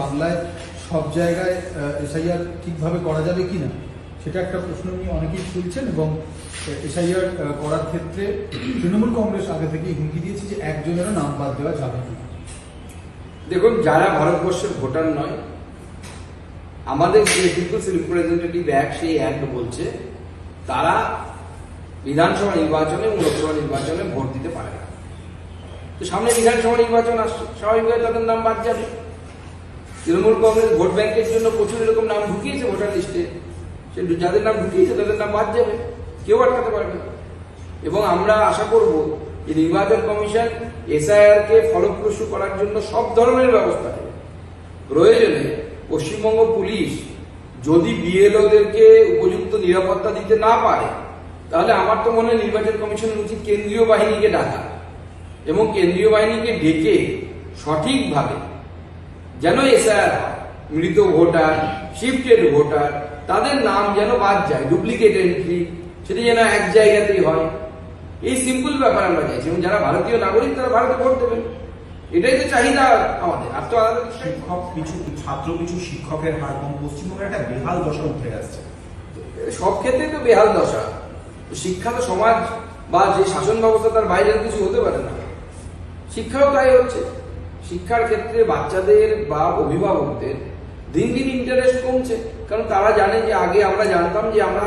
বাংলায় সব জায়গায় এসআইআর ঠিকভাবে করা যাবে কিনা, সেটা একটা প্রশ্ন নিয়ে অনেকেই তুলছেন এবং এসআইআর করার ক্ষেত্রে তৃণমূল কংগ্রেস আগে থেকেই হুমকি দিয়েছে যে একজনেরও নাম বাদ দেওয়া যাবে না। দেখুন, যারা ভারতবর্ষের ভোটার নয়, আমাদের যে পিপুলস রিপ্রেজেন্টেটিভ অ্যাক্ট সেই অ্যাক্ট বলছে, তারা বিধানসভা নির্বাচনে এবং লোকসভা নির্বাচনে ভোট দিতে পারে না। তো সামনে বিধানসভা নির্বাচন আসছে, স্বাভাবিকভাবে তাদের নাম বাদ যাবে। তৃণমূল কংগ্রেস ভোট ব্যাংকের জন্য প্রচুর এরকম নাম ঢুকিয়েছে ভোটার লিস্টে। সে যাদের নাম ঢুকিয়েছে তাদের নাম বাদ যাবে। কেউ আটকাতে পারবে এবং আমরা আশা করব যে নির্বাচন কমিশন এসআইআর কে ফলপ্রসূ করার জন্য সব ধরনের ব্যবস্থা নেবে। প্রয়োজনে পশ্চিমবঙ্গ পুলিশ যদি বিএলওদেরকে উপযুক্ত নিরাপত্তা দিতে না পারে, তাহলে আমার তো মনে হয় নির্বাচন কমিশনের উচিত কেন্দ্রীয় বাহিনীকে ডাকা এবং কেন্দ্রীয় বাহিনীকে ডেকে সঠিকভাবে যেন এসআর মৃত ভোটার শিফটেড ভোটার তাদের নাম যেন বাদ যায় ডুপ্লিকেট এন্ট্রি সেটা যেন এক জায়গাতেই হয়। এই সিম্পল ব্যাপার আমরা চাইছি এবং যারা ভারতীয় নাগরিক তারা ভারতে ভোট দেবেন। এটাই তো চাহিদা আমাদের আর তো আলাদা কিছু শিক্ষক পিছু ছাত্র কিছু শিক্ষকের হার কম পশ্চিমবঙ্গের একটা বেহাল দশা উঠে আসছে। সব ক্ষেত্রে তো বেহাল দশা। শিক্ষা তো সমাজ বা যে শাসন ব্যবস্থা তার বাইরে কিছু হতে পারে না। শিক্ষাও তাই হচ্ছে। শিক্ষার ক্ষেত্রে বাচ্চাদের বা অভিভাবকদের দিন দিন ইন্টারেস্ট কমছে। কারণ তারা জানে যে আগে আমরা জানতাম যে আমরা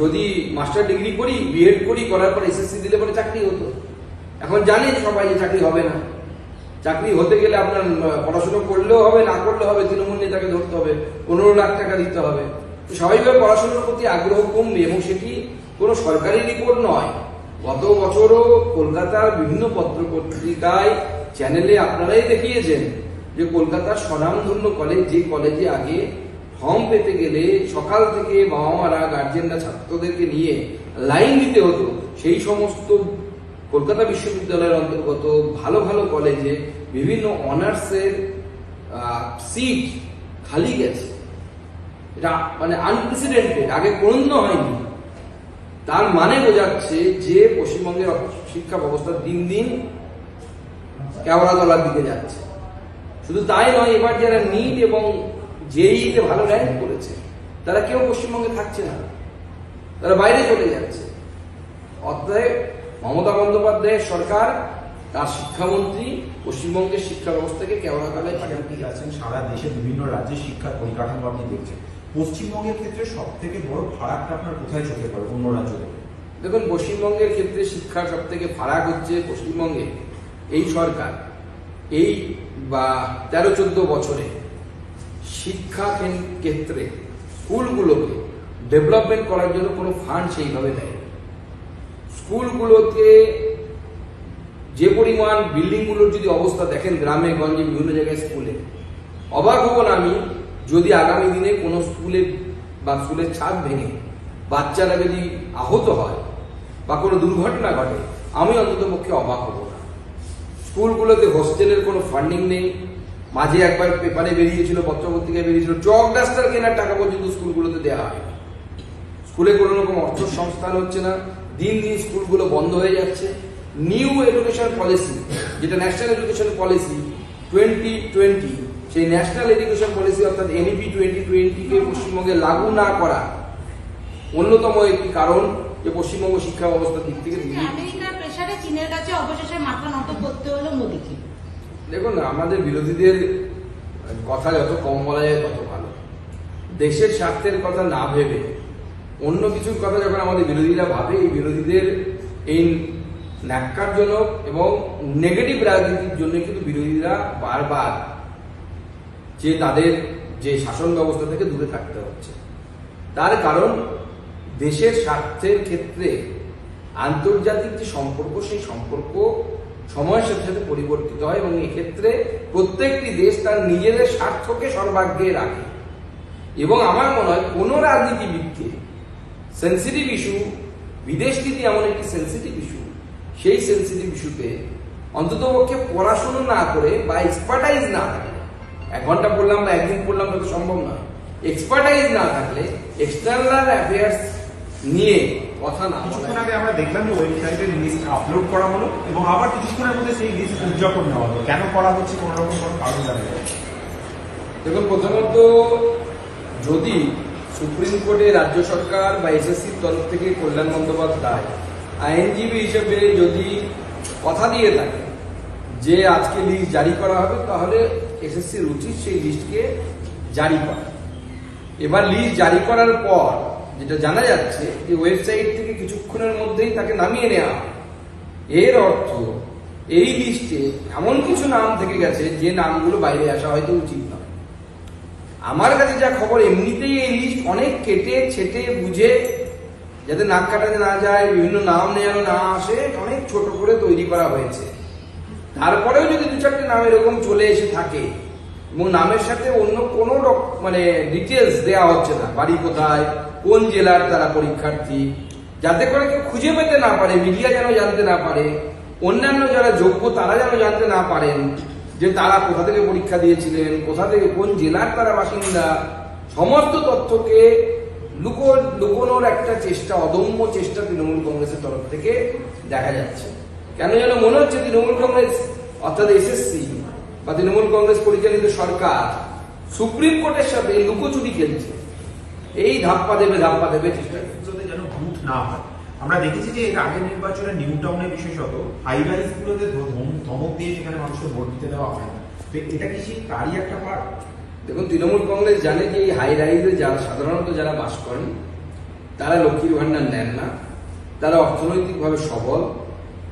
যদি মাস্টার ডিগ্রি করি বিএড করি, করার পর এসএসসি দিলে পরে চাকরি হতো। এখন জানে সবাই যে চাকরি হবে না। চাকরি হতে গেলে আপনার পড়াশুনো করলেও হবে, না করলেও হবে, তৃণমূল নেতাকে ধরতে হবে, পনেরো লাখ টাকা দিতে হবে। স্বাভাবিকভাবে পড়াশোনার প্রতি আগ্রহ কমবে এবং সেটি কোনো সরকারি রিপোর্ট নয়। গত বছরও কলকাতার বিভিন্ন পত্র পত্রিকায় চ্যানেলে আপনারাই দেখিয়েছেন যে কলকাতার স্বনামধন্য কলেজ যে কলেজে আগে ফর্ম পেতে গেলে সকাল থেকে বাবা মারা গার্জেনরা ছাত্রদেরকে নিয়ে লাইন দিতে হতো। সেই সমস্ত কলকাতা বিশ্ববিদ্যালয়ের অন্তর্গত ভালো ভালো কলেজে বিভিন্ন অনার্সের সিট খালি গেছে। এটা মানে আনপ্রেসিডেন্টেড আগে কোনদিন হয়নি। তার মানে বোঝাচ্ছে যে পশ্চিমবঙ্গের শিক্ষা ব্যবস্থা দিন দিন কেওড়া তলার দিকে যাচ্ছে। শুধু তাই নয় এবার যারা নিট এবং জেইতে ভালো র্যাঙ্ক করেছে তারা কেউ পশ্চিমবঙ্গে থাকছে না। তারা বাইরে চলে যাচ্ছে। অতএব মমতা বন্দ্যোপাধ্যায়ের সরকার তার শিক্ষামন্ত্রী পশ্চিমবঙ্গের শিক্ষা ব্যবস্থাকে কেওড়া তলায় পাঠান আপনি আছেন সারা দেশে বিভিন্ন রাজ্যের শিক্ষার পরিকাঠামো আপনি দেখছেন। পশ্চিমবঙ্গের ক্ষেত্রে সব থেকে বড় ফারাকটা আপনার কোথায় চোখে পড়ে? অন্য রাজ্য থেকে। দেখুন পশ্চিমবঙ্গের ক্ষেত্রে শিক্ষার সব থেকে ফারাক হচ্ছে পশ্চিমবঙ্গে। এই সরকার, এই বা তেরো চোদ্দ বছরে শিক্ষা ক্ষেত্রে স্কুলগুলোকে ডেভেলপমেন্ট করার জন্য কোনো ফান্ড সেইভাবে দেয় স্কুলগুলোতে যে পরিমাণ বিল্ডিংগুলোর যদি অবস্থা দেখেন গ্রামে, গঞ্জে, বিভিন্ন জায়গায় স্কুলে, অবাক হব না আমি যদি আগামী দিনে কোনো স্কুলে বা স্কুলের ছাদ ভেঙে বাচ্চারা যদি আহত হয় বা কোনো দুর্ঘটনা ঘটে, আমি অন্তত পক্ষে অবাক হব। স্কুলগুলোতে হোস্টেলের কোনো ফান্ডিং নেই। মাঝে একবার পেপারে বেরিয়েছিল, পত্রপত্রিকায় বেরিয়েছিল। চক ডাস্টার কেনার টাকা পর্যন্ত স্কুলগুলোতে দেওয়া হয়নি স্কুলে কোনো রকম অর্থ সংস্থান হচ্ছে না। দিন দিন স্কুলগুলো বন্ধ হয়ে যাচ্ছে। নিউ এডুকেশন পলিসি যেটা national education policy twenty twenty সেই ন্যাশনাল এডুকেশন পলিসি অর্থাৎ এনইপি টোয়েন্টি টোয়েন্টিকে পশ্চিমবঙ্গে লাগু না করা অন্যতম একটি কারণ। যে পশ্চিমবঙ্গ শিক্ষা ব্যবস্থার দিক থেকে আমেরিকার প্রেসারে চীনের কাছে অবশেষে মাথা নত করতে হলো মোদীকে। দেখুন আমাদের বিরোধীদের কথা যত কম বলা যায় তত ভালো। দেশের স্বার্থের কথা না ভেবে অন্য কিছুর কথা যখন আমাদের বিরোধীরা ভাবে এই বিরোধীদের এই ন্যাক্কারজনক এবং নেগেটিভ রাজনীতির জন্য কিন্তু বিরোধীরা বারবার যে তাদের যে শাসন ব্যবস্থা থেকে দূরে থাকতে হচ্ছে। তার কারণ দেশের স্বার্থের ক্ষেত্রে আন্তর্জাতিক যে সম্পর্ক, সেই সম্পর্ক সময়ের সাথে সাথে পরিবর্তিত হয় এবং এক্ষেত্রে প্রত্যেকটি দেশ তার নিজেদের স্বার্থকে সর্বাগ্রে রাখে। এবং আমার মনে হয় কোনো রাজনীতিবিদকে সেন্সিটিভ ইস্যু বিদেশ নীতি এমন একটি সেন্সিটিভ ইস্যু সেই সেন্সিটিভ ইস্যুতে অন্তত পক্ষে পড়াশুনো না করে বা এক্সপার্টাইজ না থাকে এক ঘণ্টা পড়লাম বা একদিন পড়লাম সম্ভব নয় এক্সপার্টাইজ না থাকলে এক্সটার্নাল অ্যাফেয়ার্স নিয়ে কথা না কিছুক্ষণ আগে আমরা দেখলাম যে ওয়েবসাইটের লিস্ট আপলোড করা হলো এবং আবার কিছুক্ষণের মধ্যে সেই লিস্ট উদযাপন নেওয়া হলো। কেন করা হচ্ছে কোনো রকম কোনো কারণ জানা দেখুন প্রথমত যদি সুপ্রিম কোর্টে রাজ্য সরকার বা এসএসসির তরফ থেকে কল্যাণ বন্দ্যোপাধ্যায় আইনজীবী হিসেবে যদি কথা দিয়ে থাকে যে আজকে লিস্ট জারি করা হবে তাহলে এসএসসির উচিত সেই লিস্টকে জারি করা। এবার লিস্ট জারি করার পর যেটা জানা যাচ্ছে যে ওয়েবসাইট থেকে কিছুক্ষণের মধ্যেই তাকে নামিয়ে নেওয়া এর অর্থ, এই লিস্টে এমন কিছু নাম থেকে গেছে যে নামগুলো বাইরে আসা হয়তো উচিত নয়। আমার কাছে যা খবর, এমনিতেই এই লিস্ট অনেক কেটে, ছেটে, বুঝে, যাতে নাক কাটাতে না যায়, বিভিন্ন নাম যেন না আসে, অনেক ছোট করে তৈরি করা হয়েছে। তারপরেও যদি দু চারটে নাম এরকম চলে এসে থাকে, এবং নামের সাথে অন্য কোনো মানে ডিটেলস দেওয়া হচ্ছে না, বাড়ি কোথায় কোন জেলার তারা পরীক্ষার্থী যাতে করে কেউ খুঁজে পেতে না পারে, মিডিয়া যেন জানতে না পারে, অন্যান্য যারা যোগ্য তারা যেন জানতে না পারেন যে তারা কোথা থেকে পরীক্ষা দিয়েছিলেন, কোথা থেকে, কোন জেলার তারা বাসিন্দা, সমস্ত তথ্যকে লুকো লুকোনোর একটা চেষ্টা, অদম্য চেষ্টা তৃণমূল কংগ্রেসের তরফ থেকে দেখা যাচ্ছে। কেন যেন মনে হচ্ছে তৃণমূল কংগ্রেস, অর্থাৎ এসএসসি বা তৃণমূল কংগ্রেস পরিচালিত সরকার সুপ্রিম কোর্টের সাথে লুকোচুরি খেলছে। এই ধাপ্পা দেবে ধাপ্পা দেবে চেষ্টা। যেন বুথ না হয়। আমরা দেখেছি যে এর আগের নির্বাচনে নিউ টাউনে বিশেষত হাই রাইজ গুলোতে ধমক দিয়ে সেখানে মানুষকে ভোট দিতে দেওয়া হয় না। তো এটা কি সেই তারই একটা পার্ট? দেখুন তৃণমূল কংগ্রেস জানে যে এই হাই রাইজে যারা সাধারণত যারা বাস করেন তারা লক্ষ্মীর ভান্ডার নেন না। তারা অর্থনৈতিকভাবে সবল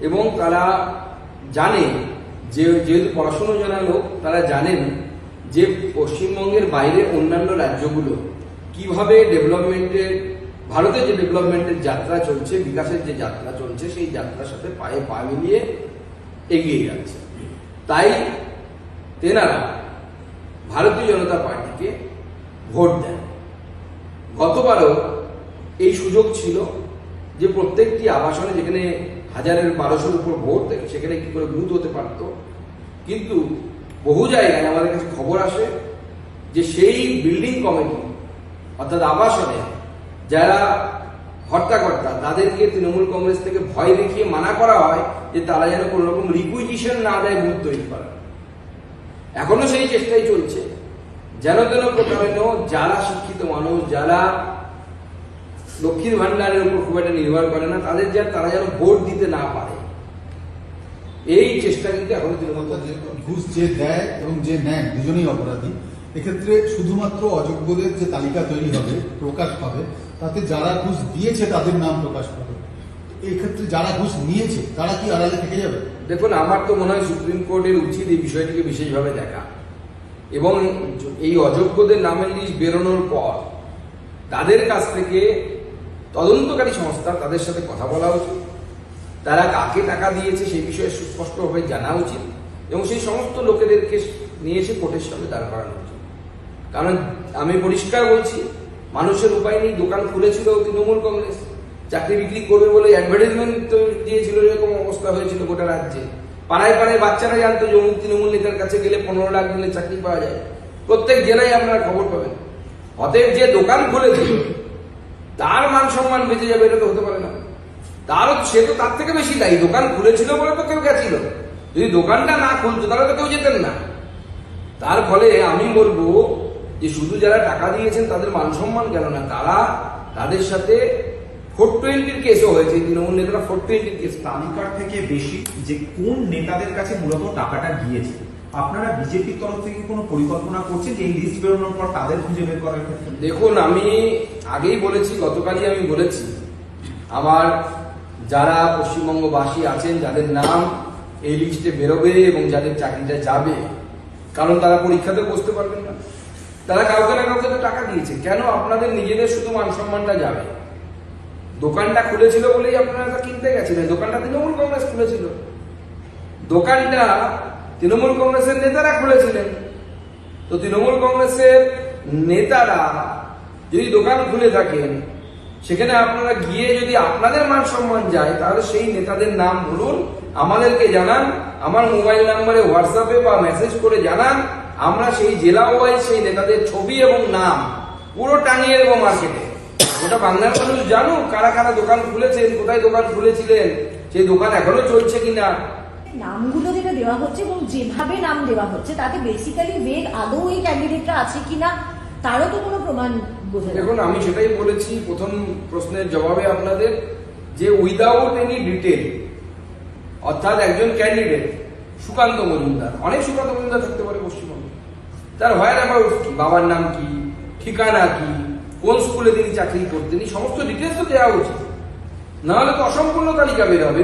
এবং তারা জানে যে যেহেতু পড়াশুনো জানা লোক তারা জানেন যে পশ্চিমবঙ্গের বাইরে অন্যান্য রাজ্যগুলো কীভাবে ডেভেলপমেন্টের ভারতের যে ডেভেলপমেন্টের যাত্রা চলছে, বিকাশের যে যাত্রা চলছে, সেই যাত্রার সাথে পায়ে পা মিলিয়ে এগিয়ে যাচ্ছে। তাই তেনারা ভারতীয় জনতা পার্টিকে ভোট দেন। গতবারও এই সুযোগ ছিল যে প্রত্যেকটি আবাসনে যেখানে হাজারের বারোশোর উপর ভোট, সেখানে কি করে বুথ হতে পারত। কিন্তু বহু জায়গায় আমাদের কাছে খবর আসে যে সেই বিল্ডিং কমিটি অর্থাৎ আবাসনে যারা হর্তাকর্তা, তাদেরকে তৃণমূল কংগ্রেস থেকে ভয় দেখিয়ে মানা করা হয় যে তারা যেন কোনো রকম রিকুইজিশন না দেয় বুথ তৈরি করার। এখনও সেই চেষ্টাই চলছে। যেন তেন প্রকারেণ যারা শিক্ষিত মানুষ, যারা লক্ষ্মীর ভান্ডারের উপর খুব একটা নির্ভর করে না, তাদের যা তারা যেন ভোট দিতে না পারে। এই চেষ্টা কিন্তু এখনও তৃণমূল ঘুষ যে দেয় এবং যে নেয়, দুজনেই অপরাধী। এক্ষেত্রে শুধুমাত্র অযোগ্যদের যে তালিকা তৈরি হবে, প্রকাশ পাবে, তাতে যারা ঘুষ দিয়েছে তাদের নাম প্রকাশ পাবে। এই ক্ষেত্রে যারা ঘুষ নিয়েছে, তারা কি আড়ালে থেকে যাবে? দেখুন, আমার তো মনে হয় সুপ্রিম কোর্টের উচিত এই বিষয়টিকে বিশেষভাবে দেখা। এবং এই অযোগ্যদের নামের লিস্ট বেরোনোর পর তাদের কাছ থেকে তদন্তকারী সংস্থা তাদের সাথে কথা বলা উচিত। তারা কাকে টাকা দিয়েছে সেই বিষয়ে সুস্পষ্টভাবে জানা উচিত। এবং সেই সমস্ত লোকেদেরকে নিয়ে এসে কোর্টের সামনে দাঁড় করানো কারণ আমি পরিষ্কার বলছি, মানুষের উপায় নেই, দোকান খুলেছিল তৃণমূল কংগ্রেস, চাকরি বিক্রি করবে বলে অ্যাডভার্টাইজমেন্ট দিয়েছিল, এরকম অবস্থা হয়েছিল গোটা রাজ্যে। পাড়ায় পাড়ায় বাচ্চারা জানতো যে অমুক তৃণমূল নেতার কাছে গেলে পনেরো লাখ দিলে চাকরি পাওয়া যায়। প্রত্যেক জেলায় আপনারা খবর পাবেন। অতএব যে দোকান খুলেছিল তার মান সম্মান বেঁচে যাবে, এটা তো হতে পারে না। তারও সে তো তার থেকে বেশি দায়ী। দোকান খুলেছিল বলে তো কেউ গেছিল। যদি দোকানটা না খুলতো, তাহলে তো কেউ যেতেন না। তার ফলে আমি বলব যে শুধু যারা টাকা দিয়েছেন তাদের মান সম্মান গেল না তারা তাদের সাথে ফোর টোয়েন্টির কেসও হয়েছে তৃণমূল নেতারা ফোর টোয়েন্টির কেস তালিকার থেকে বেশি যে কোন নেতাদের কাছে মূলত টাকাটা গিয়েছে আপনারা বিজেপির তরফ থেকে কোনো পরিকল্পনা করছেন যে এই লিস্ট বেরোনোর পর তাদের খুঁজে বের করার ক্ষেত্রে? দেখুন আমি আগেই বলেছি গতকালই আমি বলেছি আমার যারা পশ্চিমবঙ্গবাসী আছেন যাদের নাম এই লিস্টে বেরোবে এবং যাদের চাকরিটা যাবে কারণ তারা পরীক্ষাতে বসতে পারবেন না। তারা কাউকে না কাউকে তো টাকা দিয়েছে। কেন? আপনাদের নিজেদের শুধু মান সম্মানটা যাবে। দোকানটা খুলেছিল বলেই আপনারা কিনতে গেছিলেন। দোকানটা তৃণমূল কংগ্রেস খুলেছিল। দোকানটা তৃণমূল কংগ্রেসের নেতারা খুলেছিলেন। তো তৃণমূল কংগ্রেসের নেতারা যদি দোকান খুলে থাকেন, সেখানে আপনারা গিয়ে যদি আপনাদের মান সম্মান যায়, তাহলে সেই নেতাদের নাম বলুন, আমাদেরকে জানান, আমার মোবাইল নাম্বারে হোয়াটসঅ্যাপে বা মেসেজ করে জানান আমরা সেই জেলা ওয়াইজ সেই নেতাদের ছবি এবং নাম পুরো টাঙিয়ে দেবো মার্কেটে ওটা বাংলার মানুষ জানুক কারা কারা দোকান খুলেছেন কোথায় দোকান খুলেছিলেন সেই দোকান এখনও চলছে কিনা। নামগুলো যেটা দেওয়া হচ্ছে এবং যেভাবে নাম দেওয়া হচ্ছে তাতে বেসিক্যালি বেগ আদৌ এই ক্যান্ডিডেটটা আছে কিনা তারও তো কোনো প্রমাণ বোঝা। দেখুন আমি সেটাই বলেছি প্রথম প্রশ্নের জবাবে আপনাদের যে উইদাউট এনি ডিটেল অর্থাৎ একজন ক্যান্ডিডেট সুকান্ত মজুমদার। অনেক সুকান্ত মজুমদার থাকতে পারে পশ্চিমবঙ্গে। তার হয় অ্যাবাউট বাবার নাম কি, ঠিকানা কি, কোন স্কুলে তিনি চাকরি করতেন, এই সমস্ত ডিটেলস তো দেওয়া উচিত। নাহলে তো অসম্পূর্ণ তালিকা বের হবে।